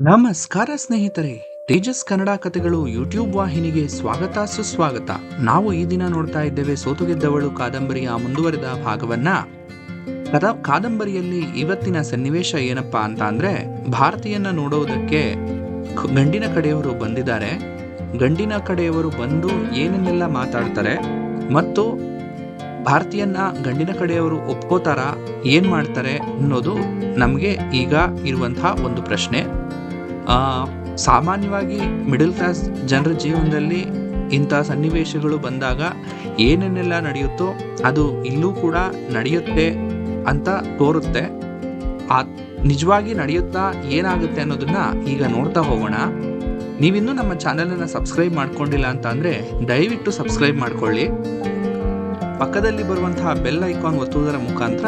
ನಮಸ್ಕಾರ ಸ್ನೇಹಿತರೆ, ತೇಜಸ್ ಕನ್ನಡ ಕಥೆಗಳು ಯೂಟ್ಯೂಬ್ ವಾಹಿನಿಗೆ ಸ್ವಾಗತ ಸುಸ್ವಾಗತ. ನಾವು ಈ ದಿನ ನೋಡ್ತಾ ಇದ್ದೇವೆ ಸೋತು ಗೆದ್ದವಳು ಕಾದಂಬರಿಯ ಮುಂದುವರೆದ ಭಾಗವನ್ನ. ಕಥಾ ಕಾದಂಬರಿಯಲ್ಲಿ ಇವತ್ತಿನ ಸನ್ನಿವೇಶ ಏನಪ್ಪಾ ಅಂತ ಅಂದ್ರೆ, ಭಾರತೀಯನ್ನ ನೋಡೋದಕ್ಕೆ ಗಂಡಿನ ಕಡೆಯವರು ಬಂದಿದ್ದಾರೆ. ಗಂಡಿನ ಕಡೆಯವರು ಬಂದು ಏನನ್ನೆಲ್ಲ ಮಾತಾಡ್ತಾರೆ ಮತ್ತು ಭಾರತೀಯನ್ನ ಗಂಡಿನ ಕಡೆಯವರು ಒಪ್ಕೋತಾರ, ಏನ್ ಮಾಡ್ತಾರೆ ಅನ್ನೋದು ನಮಗೆ ಈಗ ಇರುವಂತಹ ಒಂದು ಪ್ರಶ್ನೆ. ಸಾಮಾನ್ಯವಾಗಿ ಮಿಡಲ್ ಕ್ಲಾಸ್ ಜನರ ಜೀವನದಲ್ಲಿ ಇಂಥ ಸನ್ನಿವೇಶಗಳು ಬಂದಾಗ ಏನೇನೆಲ್ಲ ನಡೆಯುತ್ತೋ ಅದು ಇಲ್ಲೂ ಕೂಡ ನಡೆಯುತ್ತೆ ಅಂತ ತೋರುತ್ತೆ. ಆ, ನಿಜವಾಗಿ ನಡೆಯುತ್ತಾ ಏನಾಗುತ್ತೆ ಅನ್ನೋದನ್ನು ಈಗ ನೋಡ್ತಾ ಹೋಗೋಣ. ನೀವಿನ್ನೂ ನಮ್ಮ ಚಾನಲನ್ನು ಸಬ್ಸ್ಕ್ರೈಬ್ ಮಾಡ್ಕೊಂಡಿಲ್ಲ ಅಂತ ಅಂದರೆ ದಯವಿಟ್ಟು ಸಬ್ಸ್ಕ್ರೈಬ್ ಮಾಡ್ಕೊಳ್ಳಿ. ಪಕ್ಕದಲ್ಲಿ ಬರುವಂತಹ ಬೆಲ್ ಐಕಾನ್ ಒತ್ತುವುದರ ಮುಖಾಂತರ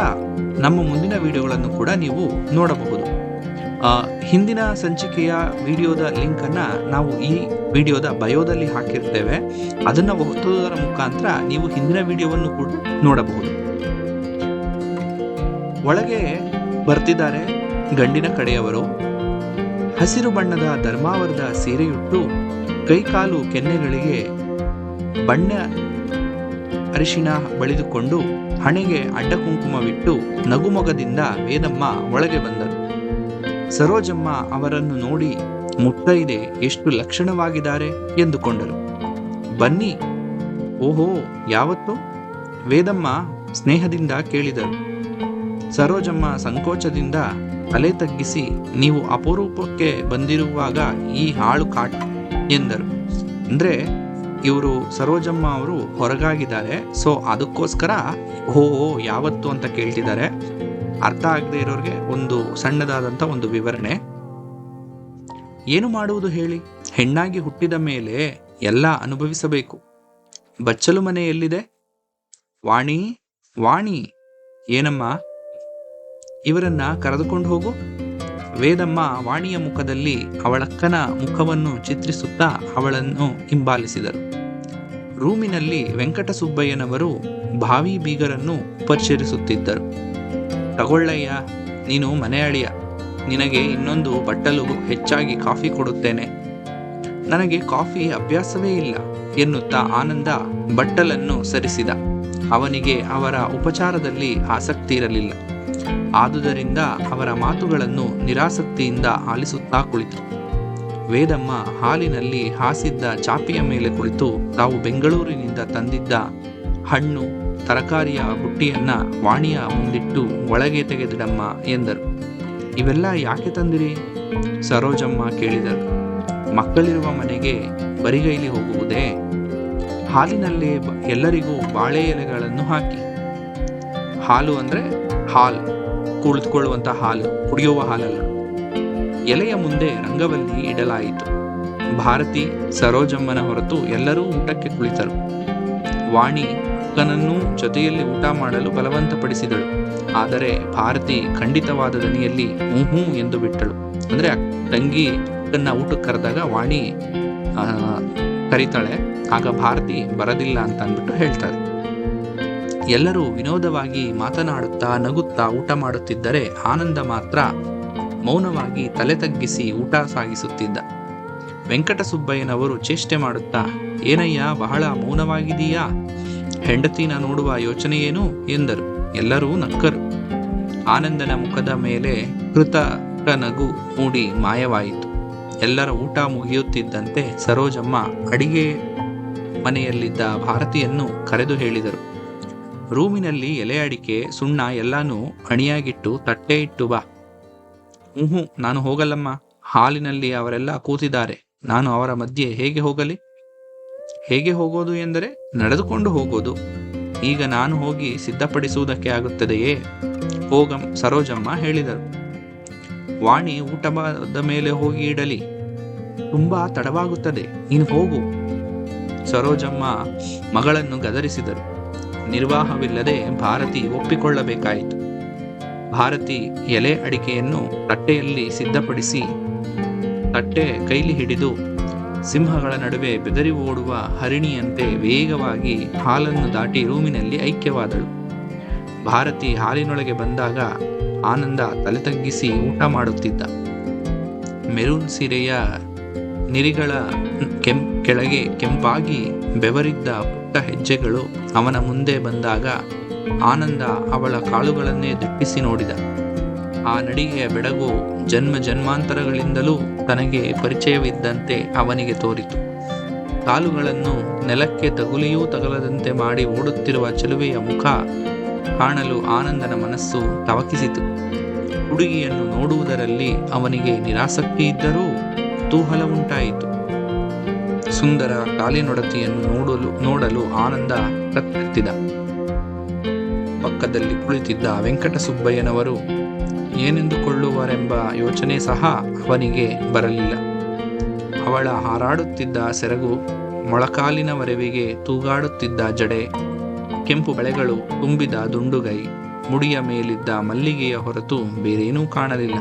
ನಮ್ಮ ಮುಂದಿನ ವಿಡಿಯೋಗಳನ್ನು ಕೂಡ ನೀವು ನೋಡಬಹುದು. ಹಿಂದಿನ ಸಂಚಿಕೆಯ ವಿಡಿಯೋದ ಲಿಂಕನ್ನು ನಾವು ಈ ವಿಡಿಯೋದ ಬಯೋದಲ್ಲಿ ಹಾಕಿರ್ತೇವೆ. ಅದನ್ನು ಒತ್ತುವುದರ ಮುಖಾಂತರ ನೀವು ಹಿಂದಿನ ವಿಡಿಯೋವನ್ನು ಕೂಡ ನೋಡಬಹುದು. ಒಳಗೆ ಬರ್ತಿದ್ದಾರೆ ಗಂಡಿನ ಕಡೆಯವರು. ಹಸಿರು ಬಣ್ಣದ ಧರ್ಮಾವರದ ಸೀರೆಯುಟ್ಟು ಕೈಕಾಲು ಕೆನ್ನೆಗಳಿಗೆ ಬಣ್ಣ ಅರಿಶಿನ ಬಳಿದುಕೊಂಡು ಹಣೆಗೆ ಅಡ್ಡ ಕುಂಕುಮವಿಟ್ಟು ನಗುಮೊಗದಿಂದ ವೇದಮ್ಮ ಒಳಗೆ ಬಂದರು. ಸರೋಜಮ್ಮ ಅವರನ್ನು ನೋಡಿ ಮುತ್ತೈದೆ ಎಷ್ಟು ಲಕ್ಷಣವಾಗಿದ್ದಾರೆ? ಎಂದುಕೊಂಡರು. ಬನ್ನಿ. ಓಹೋ, ಯಾವತ್ತು? ವೇದಮ್ಮ ಸ್ನೇಹದಿಂದ ಕೇಳಿದರು. ಸರೋಜಮ್ಮ ಸಂಕೋಚದಿಂದ ತಲೆ ತಗ್ಗಿಸಿ, ನೀವು ಅಪರೂಪಕ್ಕೆ ಬಂದಿರುವಾಗ ಈ ಹಾಳು ಕಾಟ್, ಎಂದರು. ಅಂದ್ರೆ, ಇವರು ಸರೋಜಮ್ಮ ಅವರು ಹೊರಗಾಗಿದ್ದಾರೆ, ಸೊ ಅದಕ್ಕೋಸ್ಕರ ಓ ಯಾವತ್ತು ಅಂತ ಕೇಳ್ತಿದ್ದಾರೆ? ಅರ್ಥ ಆಗದೆ ಇರೋರಿಗೆ ಒಂದು ಸಣ್ಣದಾದಂಥ ಒಂದು ವಿವರಣೆ. ಏನು ಮಾಡುವುದು ಹೇಳಿ? ಹೆಣ್ಣಾಗಿ ಹುಟ್ಟಿದ ಮೇಲೆ ಎಲ್ಲ ಅನುಭವಿಸಬೇಕು. ಬಚ್ಚಲು ಮನೆ ಎಲ್ಲಿದೆ? ವಾಣಿ ವಾಣಿ, ಏನಮ್ಮ? ಇವರನ್ನ ಕರೆದುಕೊಂಡು ಹೋಗು. ವೇದಮ್ಮ ವಾಣಿಯ ಮುಖದಲ್ಲಿ ಅವಳಕ್ಕನ ಮುಖವನ್ನು ಚಿತ್ರಿಸುತ್ತಾ ಅವಳನ್ನು ಹಿಂಬಾಲಿಸಿದರು. ರೂಮಿನಲ್ಲಿ ವೆಂಕಟಸುಬ್ಬಯ್ಯನವರು ಭಾವಿ ಬೀಗರನ್ನು ಉಪಚರಿಸುತ್ತಿದ್ದರು ತಗೊಳ್ಳಯ್ಯ. ನೀನು ಮನೆ ಅಳಿಯ. ನಿನಗೆ ಇನ್ನೊಂದು ಬಟ್ಟಲು ಹೆಚ್ಚಾಗಿ ಕಾಫಿ ಕೊಡುತ್ತೇನೆ. ನನಗೆ ಕಾಫಿ ಅಭ್ಯಾಸವೇ ಇಲ್ಲ, ಎನ್ನುತ್ತಾ ಆನಂದ ಬಟ್ಟಲನ್ನು ಸರಿಸಿದ. ಅವನಿಗೆ ಅವರ ಉಪಚಾರದಲ್ಲಿ ಆಸಕ್ತಿ ಇರಲಿಲ್ಲ. ಆದುದರಿಂದ ಅವರ ಮಾತುಗಳನ್ನು ನಿರಾಸಕ್ತಿಯಿಂದ ಆಲಿಸುತ್ತಾ ಕುಳಿತು. ವೇದಮ್ಮ ಹಾಲಿನಲ್ಲಿ ಹಾಸಿದ್ದ ಚಾಪೆಯ ಮೇಲೆ ಕುಳಿತು ತಾವು ಬೆಂಗಳೂರಿನಿಂದ ತಂದಿದ್ದ ಹಣ್ಣು ತರಕಾರಿಯ ಬುಟ್ಟಿಯನ್ನು ವಾಣಿಯ ಮುಂದಿಟ್ಟು ಒಳಗೆ ತೆಗೆದಿಡಮ್ಮ ಎಂದರು. ಇವೆಲ್ಲ ಯಾಕೆ ತಂದಿರಿ? ಸರೋಜಮ್ಮ ಕೇಳಿದರು. ಮಕ್ಕಳಿರುವ ಮನೆಗೆ ಬರಿಗೈಲಿ ಹೋಗುವುದೇ? ಹಾಲಿನಲ್ಲಿ ಎಲ್ಲರಿಗೂ ಬಾಳೆ ಎಲೆಗಳನ್ನು ಹಾಕಿ. ಹಾಲು ಅಂದರೆ ಹಾಲು ಕುಳಿತುಕೊಳ್ಳುವಂಥ ಹಾಲು, ಕುಡಿಯುವ ಹಾಲಲ್ಲ. ಎಲೆಯ ಮುಂದೆ ರಂಗವಲ್ಲಿ ಇಡಲಾಯಿತು. ಭಾರತಿ ಸರೋಜಮ್ಮನ ಹೊರತು ಎಲ್ಲರೂ ಊಟಕ್ಕೆ ಕುಳಿತರು. ವಾಣಿ ಅಕ್ಕನನ್ನೂ ಜೊತೆಯಲ್ಲಿ ಊಟ ಮಾಡಲು ಬಲವಂತಪಡಿಸಿದಳು. ಆದರೆ ಭಾರತಿ ಖಂಡಿತವಾದ ದನಿಯಲ್ಲಿ ಹ್ಞೂ ಎಂದು ಬಿಟ್ಟಳು. ಅಂದ್ರೆ ತಂಗಿ ಅಕ್ಕನ್ನ ಊಟಕ್ಕೆ ಕರೆದಾಗ ವಾಣಿ ಕರೀತಾಳೆ, ಆಗ ಭಾರತಿ ಬರದಿಲ್ಲ ಅಂತ ಅಂದ್ಬಿಟ್ಟು ಹೇಳ್ತಾರೆ. ಎಲ್ಲರೂ ವಿನೋದವಾಗಿ ಮಾತನಾಡುತ್ತಾ ನಗುತ್ತಾ ಊಟ ಮಾಡುತ್ತಿದ್ದರೆ ಆನಂದ ಮಾತ್ರ ಮೌನವಾಗಿ ತಲೆ ತಗ್ಗಿಸಿ ಊಟ ಸಾಗಿಸುತ್ತಿದ್ದ. ವೆಂಕಟಸುಬ್ಬಯ್ಯನವರು ಚೇಷ್ಟೆ ಮಾಡುತ್ತಾ, ಏನಯ್ಯ, ಬಹಳ ಮೌನವಾಗಿದೀಯಾ ಹೆಂಡತಿನ ನೋಡುವ ಯೋಚನೆಯೇನು ಎಂದರು. ಎಲ್ಲರೂ ನಕ್ಕರು. ಆನಂದನ ಮುಖದ ಮೇಲೆ ಕೃತಕ ನಗು ಮೂಡಿ ಮಾಯವಾಯಿತು. ಎಲ್ಲರ ಊಟ ಮುಗಿಯುತ್ತಿದ್ದಂತೆ ಸರೋಜಮ್ಮ ಅಡಿಗೆ ಮನೆಯಲ್ಲಿದ್ದ ಭಾರತಿಯನ್ನು ಕರೆದು ಹೇಳಿದರು. ರೂಮಿನಲ್ಲಿ ಎಲೆ ಅಡಿಕೆ, ಸುಣ್ಣ ಎಲ್ಲಾನು ಅಣಿಯಾಗಿಟ್ಟು ತಟ್ಟೆ ಇಟ್ಟು ಬಾ. ಹ್ಞೂ ನಾನು ಹೋಗಲ್ಲಮ್ಮ. ಹಾಲಿನಲ್ಲಿ ಅವರೆಲ್ಲ ಕೂತಿದ್ದಾರೆ. ನಾನು ಅವರ ಮಧ್ಯೆ ಹೇಗೆ ಹೋಗಲಿ? ಹೇಗೆ ಹೋಗೋದು ಎಂದರೆ ನಡೆದುಕೊಂಡು ಹೋಗೋದು. ಈಗ ನಾನು ಹೋಗಿ ಸಿದ್ಧಪಡಿಸುವುದಕ್ಕೆ ಆಗುತ್ತದೆಯೇ? ಹೋಗಂ ಸರೋಜಮ್ಮ ಹೇಳಿದರು. ವಾಣಿ ಊಟದ ಮೇಲೆ ಹೋಗಿ ಇಡಲಿ. ತುಂಬಾ ತಡವಾಗುತ್ತದೆ. ನೀನು ಹೋಗು. ಸರೋಜಮ್ಮ ಮಗಳನ್ನು ಗದರಿಸಿದರು. ನಿರ್ವಾಹವಿಲ್ಲದೆ ಭಾರತಿ ಒಪ್ಪಿಕೊಳ್ಳಬೇಕಾಯಿತು. ಭಾರತಿ ಎಲೆ ಅಡಿಕೆಯನ್ನು ತಟ್ಟೆಯಲ್ಲಿ ಸಿದ್ಧಪಡಿಸಿ ತಟ್ಟೆ ಕೈಲಿ ಹಿಡಿದು ಸಿಂಹಗಳ ನಡುವೆ ಬೆದರಿ ಓಡುವ ಹರಿಣಿಯಂತೆ ವೇಗವಾಗಿ ಹಾಲನ್ನು ದಾಟಿ ರೂಮಿನಲ್ಲಿ ಐಕ್ಯವಾದಳು. ಭಾರತಿ ಹಾಲಿನೊಳಗೆ ಬಂದಾಗ ಆನಂದ ತಲೆ ತಗ್ಗಿಸಿ ಊಟ ಮಾಡುತ್ತಿದ್ದ. ಮೆರೂನ್ ಸೀರೆಯ ನಿರಿಗಳ ಕೆಂ, ಕೆಳಗೆ ಕೆಂಪಾಗಿ ಬೆವರಿದ್ದ ಪುಟ್ಟ ಹೆಜ್ಜೆಗಳು ಅವನ ಮುಂದೆ ಬಂದಾಗ ಆನಂದ ಅವಳ ಕಾಳುಗಳನ್ನೇ ದಿಟ್ಟಿಸಿ ನೋಡಿದ. ಆ ನಡಿಗೆಯ ಬೆಡಗು ಜನ್ಮ ಜನ್ಮಾಂತರಗಳಿಂದಲೂ ತನಗೆ ಪರಿಚಯವಿದ್ದಂತೆ ಅವನಿಗೆ ತೋರಿತು. ಕಾಲುಗಳನ್ನು ನೆಲಕ್ಕೆ ತಗುಲಿಯೂ ತಗಲದಂತೆ ಮಾಡಿ ಓಡುತ್ತಿರುವ ಚೆಲುವೆಯ ಮುಖ ಕಾಣಲು ಆನಂದನ ಮನಸ್ಸು ತವಕಿಸಿತು. ಹುಡುಗಿಯನ್ನು ನೋಡುವುದರಲ್ಲಿ ಅವನಿಗೆ ನಿರಾಸಕ್ತಿ ಇದ್ದರೂ ಕುತೂಹಲ ಉಂಟಾಯಿತು. ಸುಂದರ ಕಾಲಿನೊಡತಿಯನ್ನು ನೋಡಲು ನೋಡಲು ಆನಂದ ಕತ್ತೆತ್ತಿದ ಪಕ್ಕದಲ್ಲಿ ಕುಳಿತಿದ್ದ ವೆಂಕಟಸುಬ್ಬಯ್ಯನವರು ಏನೆಂದುಕೊಳ್ಳುವರೆಂಬ ಯೋಚನೆ ಸಹ ಅವನಿಗೆ ಬರಲಿಲ್ಲ. ಅವಳ ಹಾರಾಡುತ್ತಿದ್ದ ಸೆರಗು ಮೊಳಕಾಲಿನವರೆವಿಗೆ ತೂಗಾಡುತ್ತಿದ್ದ ಜಡೆ, ಕೆಂಪು ಬಳೆಗಳು ತುಂಬಿದ ದುಂಡುಗೈ, ಮುಡಿಯ ಮೇಲಿದ್ದ ಮಲ್ಲಿಗೆಯ ಹೊರತು ಬೇರೇನೂ ಕಾಣಲಿಲ್ಲ.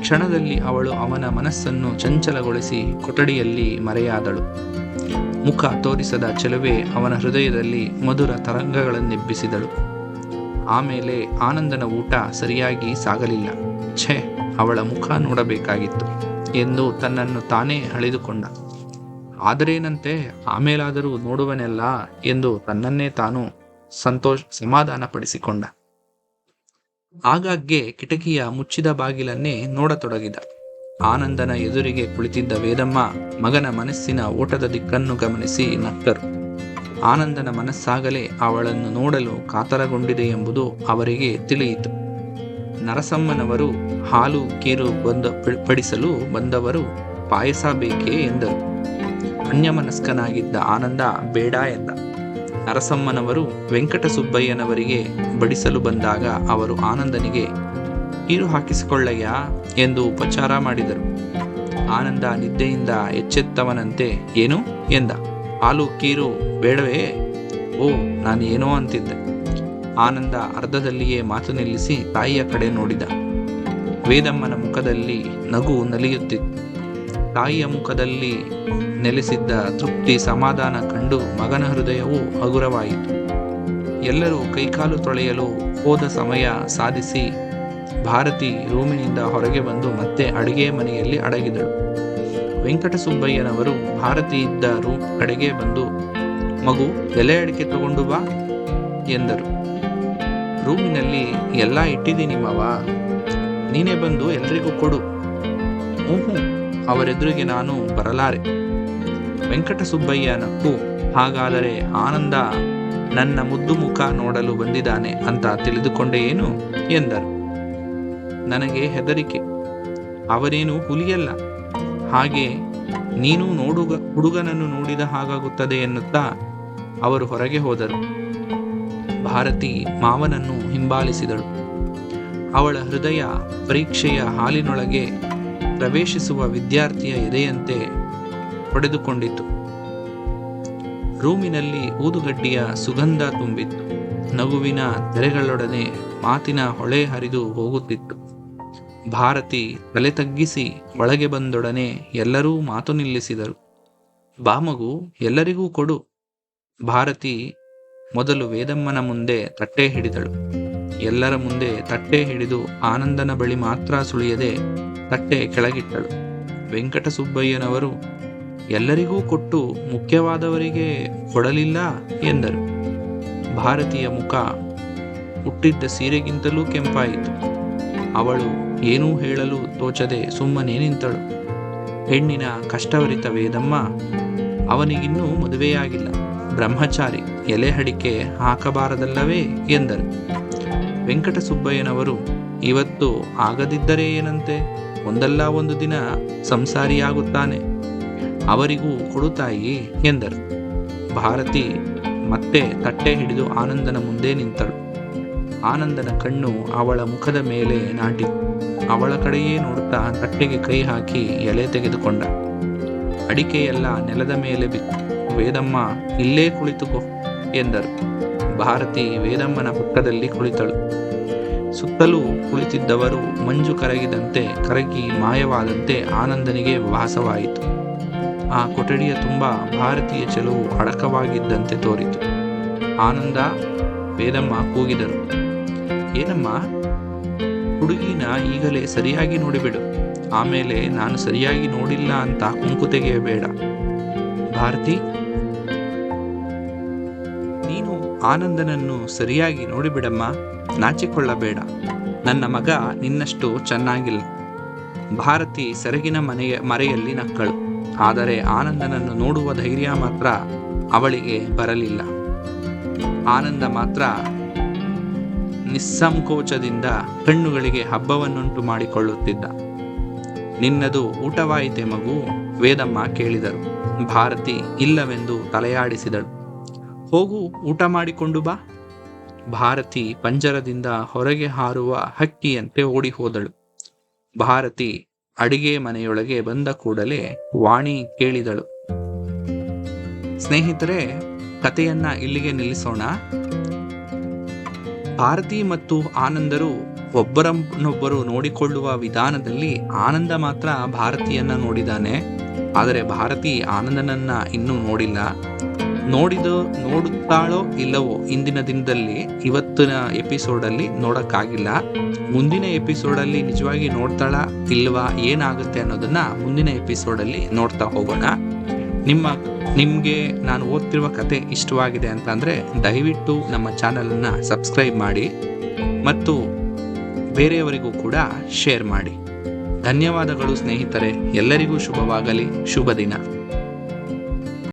ಕ್ಷಣದಲ್ಲಿ ಅವಳು ಅವನ ಮನಸ್ಸನ್ನು ಚಂಚಲಗೊಳಿಸಿ ಕೊಠಡಿಯಲ್ಲಿ ಮರೆಯಾದಳು. ಮುಖ ತೋರಿಸದ ಚೆಲುವೆ ಅವನ ಹೃದಯದಲ್ಲಿ ಮಧುರ ತರಂಗಗಳನ್ನೆಬ್ಬಿಸಿದಳು. ಆಮೇಲೆ ಆನಂದನ ಊಟ ಸರಿಯಾಗಿ ಸಾಗಲಿಲ್ಲ. ಛೆ, ಅವಳ ಮುಖ ನೋಡಬೇಕಾಗಿತ್ತು ಎಂದು ತನ್ನನ್ನು ತಾನೇ ಅಳೆದುಕೊಂಡ. ಆದರೇನಂತೆ, ಆಮೇಲಾದರೂ ನೋಡುವನೆಲ್ಲ ಎಂದು ತನ್ನನ್ನೇ ತಾನು ಸಂತೋಷ, ಸಮಾಧಾನಪಡಿಸಿಕೊಂಡ. ಆಗಾಗ್ಗೆ ಕಿಟಕಿಯ ಮುಚ್ಚಿದ ಬಾಗಿಲನ್ನೇ ನೋಡತೊಡಗಿದ. ಆನಂದನ ಎದುರಿಗೆ ಕುಳಿತಿದ್ದ ವೇದಮ್ಮ ಮಗನ ಮನಸ್ಸಿನ ಓಟದ ದಿಕ್ಕನ್ನು ಗಮನಿಸಿ ನಕ್ಕರು. ಆನಂದನ ಮನಸ್ಸಾಗಲೇ ಅವಳನ್ನು ನೋಡಲು ಕಾತರಗೊಂಡಿದೆ ಎಂಬುದು ಅವರಿಗೆ ತಿಳಿಯಿತು. ನರಸಮ್ಮನವರು ಹಾಲು ಕೀರು ಬಂದ ಪಡಿಸಲು ಬಂದವರು ಪಾಯಸ ಬೇಕೇ ಎಂದರು. ಅನ್ಯಮನಸ್ಕನಾಗಿದ್ದ ಆನಂದ ಬೇಡ ಎಂದ. ನರಸಮ್ಮನವರು ವೆಂಕಟಸುಬ್ಬಯ್ಯನವರಿಗೆ ಬಡಿಸಲು ಬಂದಾಗ ಅವರು ಆನಂದನಿಗೆ ಕೀರು ಹಾಕಿಸಿಕೊಳ್ಳಯ್ಯ ಎಂದು ಉಪಚಾರ ಮಾಡಿದರು. ಆನಂದ ನಿದ್ದೆಯಿಂದ ಎಚ್ಚೆತ್ತವನಂತೆ, ಏನು? ಎಂದ. ಹಾಲು, ಕೀರು ಬೇಡವೇ? ಓ, ನಾನು ಏನೋ ಅಂತಿದ್ದೆ. ಆನಂದ ಅರ್ಧದಲ್ಲಿಯೇ ಮಾತು ನಿಲ್ಲಿಸಿ ತಾಯಿಯ ಕಡೆ ನೋಡಿದ. ವೇದಮ್ಮನ ಮುಖದಲ್ಲಿ ನಗು ನಲಿಯುತ್ತಿತ್ತು. ತಾಯಿಯ ಮುಖದಲ್ಲಿ ನೆಲೆಸಿದ್ದ ತೃಪ್ತಿ ಸಮಾಧಾನ ಕಂಡು ಮಗನ ಹೃದಯವು ಹಗುರವಾಯಿತು. ಎಲ್ಲರೂ ಕೈಕಾಲು ತೊಳೆಯಲು ಹೋದ ಸಮಯ ಸಾಧಿಸಿ ಭಾರತಿ ರೂಮಿನಿಂದ ಹೊರಗೆ ಬಂದು ಮತ್ತೆ ಅಡಿಗೆ ಮನೆಯಲ್ಲಿ ಅಡಗಿದಳು. ವೆಂಕಟಸುಬ್ಬಯ್ಯನವರು ಭಾರತಿ ಇದ್ದ ರೂಮ್ ಕಡೆಗೆ ಬಂದು, ಮಗು, ಎಲೆ ಅಡಿಕೆ ತಗೊಂಡು ಬಾ, ಎಂದರು. ರೂಮಿನಲ್ಲಿ ಎಲ್ಲ ಇಟ್ಟಿದ್ದೀನಿ ಮಾವ. ನೀನೇ ಬಂದು ಎಲ್ರಿಗೂ ಕೊಡು. ಹ್ಞೂ ಅವರೆದುರಿಗೆ ನಾನು ಬರಲಾರೆ. ವೆಂಕಟಸುಬ್ಬಯ್ಯ ನಕ್ಕು ಹಾಗಾದರೆ ಆನಂದ ನನ್ನ ಮುದ್ದು ಮುಖ ನೋಡಲು ಬಂದಿದ್ದಾನೆ ಅಂತ ತಿಳಿದುಕೊಂಡೆ ಏನು? ಎಂದರು. ನನಗೆ ಹೆದರಿಕೆ. ಅವರೇನು ಹುಲಿಯಲ್ಲ. ಹಾಗೆ ನೀನು ನೋಡುಗ, ಹುಡುಗನನ್ನು ನೋಡಿದ ಹಾಗಾಗುತ್ತದೆ ಎನ್ನುತ್ತಾ ಅವರು ಹೊರಗೆ ಹೋದರು. ಭಾರತಿ ಮಾವನನ್ನು ಹಿಂಬಾಲಿಸಿದಳು. ಅವಳ ಹೃದಯ ಪರೀಕ್ಷೆಯ ಹಾಲಿನೊಳಗೆ ಪ್ರವೇಶಿಸುವ ವಿದ್ಯಾರ್ಥಿಯ ಎದೆಯಂತೆ ಹೊಡೆದುಕೊಂಡಿತು. ರೂಮಿನಲ್ಲಿ ಊದುಗಡ್ಡಿಯ ಸುಗಂಧ ತುಂಬಿತ್ತು. ನಗುವಿನ ತೆರೆಗಳೊಡನೆ ಮಾತಿನ ಹೊಳೆ ಹರಿದು ಹೋಗುತ್ತಿತ್ತು. ಭಾರತಿ ತಲೆ ತಗ್ಗಿಸಿ ಒಳಗೆ ಬಂದೊಡನೆ ಎಲ್ಲರೂ ಮಾತು ನಿಲ್ಲಿಸಿದರು. ಬಾಮಗು ಎಲ್ಲರಿಗೂ ಕೊಡು. ಭಾರತಿ ಮೊದಲು ವೇದಮ್ಮನ ಮುಂದೆ ತಟ್ಟೆ ಹಿಡಿದಳು. ಎಲ್ಲರ ಮುಂದೆ ತಟ್ಟೆ ಹಿಡಿದು ಆನಂದನ ಬಳಿ ಮಾತ್ರ ಸುಳಿಯದೆ ತಟ್ಟೆ ಕೆಳಗಿಟ್ಟಳು. ವೆಂಕಟಸುಬ್ಬಯ್ಯನವರು, ಎಲ್ಲರಿಗೂ ಕೊಟ್ಟು ಮುಖ್ಯವಾದವರಿಗೆ ಕೊಡಲಿಲ್ಲ ಎಂದರು. ಭಾರತೀಯ ಮುಖ ಹುಟ್ಟಿದ್ದ ಸೀರೆಗಿಂತಲೂ ಕೆಂಪಾಯಿತು. ಅವಳು ಏನೂ ಹೇಳಲು ತೋಚದೆ ಸುಮ್ಮನೆ ನಿಂತಳು. ಹೆಣ್ಣಿನ ಕಷ್ಟವರಿತ ವೇದಮ್ಮ ಅವನಿಗಿನ್ನೂ ಮದುವೆಯಾಗಿಲ್ಲ. ಬ್ರಹ್ಮಚಾರಿ, ಎಲೆ ಹಡಿಕೆ ಹಾಕಬಾರದಲ್ಲವೇ? ಎಂದರು. ವೆಂಕಟಸುಬ್ಬಯ್ಯನವರು, ಇವತ್ತು ಆಗದಿದ್ದರೆ ಏನಂತೆ? ಒಂದಲ್ಲ ಒಂದು ದಿನ ಸಂಸಾರಿಯಾಗುತ್ತಾನೆ. ಅವರಿಗೂ ಕೊಡುತ್ತಾಯಿ ಎಂದರು. ಭಾರತಿ ಮತ್ತೆ ತಟ್ಟೆ ಹಿಡಿದು ಆನಂದನ ಮುಂದೆ ನಿಂತಳು. ಆನಂದನ ಕಣ್ಣು ಅವಳ ಮುಖದ ಮೇಲೆ ನಾಟಿ. ಅವಳ ಕಡೆಯೇ ನೋಡುತ್ತಾ ತಟ್ಟೆಗೆ ಕೈ ಹಾಕಿ ಎಲೆ ತೆಗೆದುಕೊಂಡ. ಅಡಿಕೆಯೆಲ್ಲ ನೆಲದ ಮೇಲೆ ಬಿತ್ತು. ವೇದಮ್ಮ, ಇಲ್ಲೇ ಕುಳಿತುಕೋ ಎಂದರು. ಭಾರತಿ ವೇದಮ್ಮನ ಪಕ್ಕದಲ್ಲಿ ಕುಳಿತಳು. ಸುತ್ತಲೂ ಕುಳಿತಿದ್ದವರು ಮಂಜು ಕರಗಿದಂತೆ ಕರಗಿ ಮಾಯವಾದಂತೆ ಆನಂದನಿಗೆ ವಾಸವಾಯಿತು. ಆ ಕೊಠಡಿಯ ತುಂಬ ಭಾರತೀಯ ಚೆಲುವು ಅಡಕವಾಗಿದ್ದಂತೆ ತೋರಿತು. ಆನಂದ, ವೇದಮ್ಮ ಕೂಗಿದರು. ಏನಮ್ಮ? ಹುಡುಗಿನ ಈಗಲೇ ಸರಿಯಾಗಿ ನೋಡಿಬಿಡು. ಆಮೇಲೆ ನಾನು ಸರಿಯಾಗಿ ನೋಡಿಲ್ಲ ಅಂತ ಕುಂಕು ತೆಗೆಯಬೇಡ. ಭಾರತಿ? ನೀನು ಆನಂದನನ್ನು ಸರಿಯಾಗಿ ನೋಡಿಬಿಡಮ್ಮ. ನಾಚಿಕೊಳ್ಳಬೇಡ. ನನ್ನ ಮಗ ನಿನ್ನಷ್ಟು ಚೆನ್ನಾಗಿಲ್ಲ. ಭಾರತಿ ಸೆರಗಿನ ಮನೆಯ ಮರೆಯಲ್ಲಿ ನಕ್ಕಳು. ಆದರೆ ಆನಂದನನ್ನು ನೋಡುವ ಧೈರ್ಯ ಮಾತ್ರ ಅವಳಿಗೆ ಬರಲಿಲ್ಲ. ಆನಂದ ಮಾತ್ರ ನಿಸ್ಸಂಕೋಚದಿಂದ ಕಣ್ಣುಗಳಿಗೆ ಹಬ್ಬವನ್ನುಂಟು ಮಾಡಿಕೊಳ್ಳುತ್ತಿದ್ದ. ನಿನ್ನದು ಊಟವಾಯಿತೆ ಮಗು? ವೇದಮ್ಮ ಕೇಳಿದರು. ಭಾರತಿ ಇಲ್ಲವೆಂದು ತಲೆಯಾಡಿಸಿದಳು. ಹೋಗು, ಊಟ ಮಾಡಿಕೊಂಡು ಬಾ. ಭಾರತಿ ಪಂಜರದಿಂದ ಹೊರಗೆ ಹಾರುವ ಹಕ್ಕಿಯಂತೆ ಓಡಿ ಹೋದಳು ಭಾರತಿ ಅಡಿಗೆ ಮನೆಯೊಳಗೆ ಬಂದ ಕೂಡಲೇ ವಾಣಿ ಕೇಳಿದಳು. ಸ್ನೇಹಿತರೆ, ಕಥೆಯನ್ನ ಇಲ್ಲಿಗೆ ನಿಲ್ಲಿಸೋಣ. ಭಾರತಿ ಮತ್ತು ಆನಂದರು ಒಬ್ಬರನ್ನೊಬ್ಬರು ನೋಡಿಕೊಳ್ಳುವ ವಿಧಾನದಲ್ಲಿ ಆನಂದ ಮಾತ್ರ ಭಾರತಿಯನ್ನ ನೋಡಿದಾನೆ. ಆದರೆ ಭಾರತಿ ಆನಂದನನ್ನ ಇನ್ನೂ ನೋಡಿಲ್ಲ. ನೋಡಿದ ನೋಡುತ್ತಾಳೋ ಇಲ್ಲವೋ ಇಂದಿನ ದಿನದಲ್ಲಿ ಇವತ್ತಿನ ಎಪಿಸೋಡಲ್ಲಿ ನೋಡೋಕ್ಕಾಗಿಲ್ಲ. ಮುಂದಿನ ಎಪಿಸೋಡಲ್ಲಿ ನಿಜವಾಗಿ ನೋಡ್ತಾಳ ಇಲ್ವಾ ಏನಾಗುತ್ತೆ ಅನ್ನೋದನ್ನ ಮುಂದಿನ ಎಪಿಸೋಡಲ್ಲಿ ನೋಡ್ತಾ ಹೋಗೋಣ. ನಿಮ್ಮ, ನಿಮಗೆ ನಾನು ಓದ್ತಿರುವ ಕತೆ ಇಷ್ಟವಾಗಿದೆ ಅಂತ ಅಂದರೆ ದಯವಿಟ್ಟು ನಮ್ಮ ಚಾನಲನ್ನು ಸಬ್ಸ್ಕ್ರೈಬ್ ಮಾಡಿ ಮತ್ತು ಬೇರೆಯವರಿಗೂ ಕೂಡ ಶೇರ್ ಮಾಡಿ. ಧನ್ಯವಾದಗಳು ಸ್ನೇಹಿತರೆ, ಎಲ್ಲರಿಗೂ ಶುಭವಾಗಲಿ ಶುಭ ದಿನ